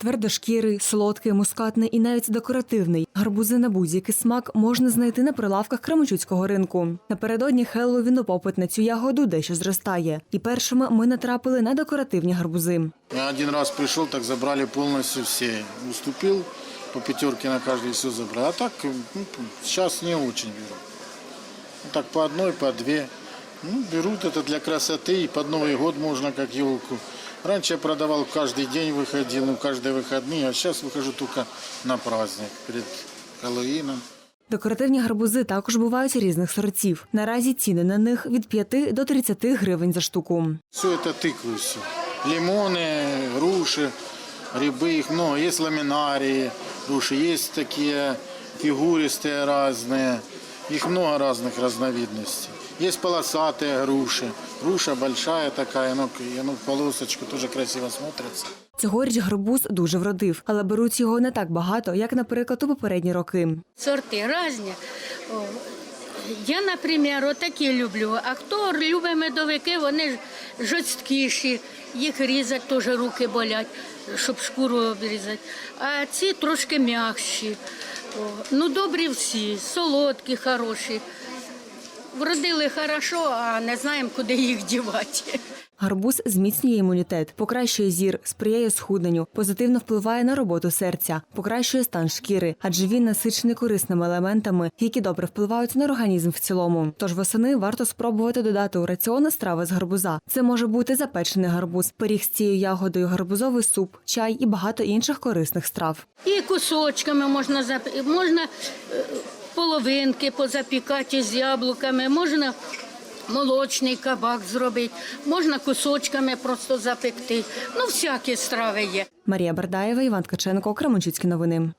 Твердошкірий, солодкий, мускатний і навіть декоративний. Гарбузи на будь-який смак можна знайти на прилавках Кременчуцького ринку. Напередодні Хеллоуіну попит на цю ягоду дещо зростає. І першими ми натрапили на декоративні гарбузи. Я один раз пришел, так забрали полностью все. Уступил по пятерке на каждый все забрали. А так ну, сейчас не очень беру. Ну, Так по одной, по две. Ну, берут это для красоты и под Новый год можно как елку. Раньше я продавал каждый день выходил, ну, каждые выходные, а сейчас выхожу только на праздник перед Хэллоуином. Декоративні гарбузи також бувають різних сортів. Наразі ціни на них від 5 до 30 гривень за штуку. Все это тыквы все. Лимоны, груши, грибы, их много. Есть ламинарии, груши, есть такие фигуристые разные. Их много разных разновидностей. Есть полосатые груши. Груша большая такая, ну, и оно в полосочку тоже красиво смотрится. Цьогоріч гарбуз дуже вродив, але беруть його не так багато, як, наприклад, у попередні роки. сорти різні. Я, наприклад, отакі люблю. А хто любить медовики, вони жорсткіші, їх різати теж руки болять, щоб шкуру обрізати. А ці трошки м'якші. Ну, добрі всі, солодкі, хороші. Вродили хорошо, а не знаємо, куди їх дівати. Гарбуз зміцнює імунітет, покращує зір, сприяє схудненню, позитивно впливає на роботу серця, покращує стан шкіри, адже він насичений корисними елементами, які добре впливають на організм в цілому. Тож восени варто спробувати додати у раціон страви з гарбуза. Це може бути запечений гарбуз, пиріг з цією ягодою, гарбузовий суп, чай і багато інших корисних страв. І кусочками можна зап- можна е, половинки позапікати з яблуками, можна молочний кабак зробити, можна кусочками просто запекти. Ну, всякі страви є. Марія Бардаєва, Іван Ткаченко, Кременчуцькі новини.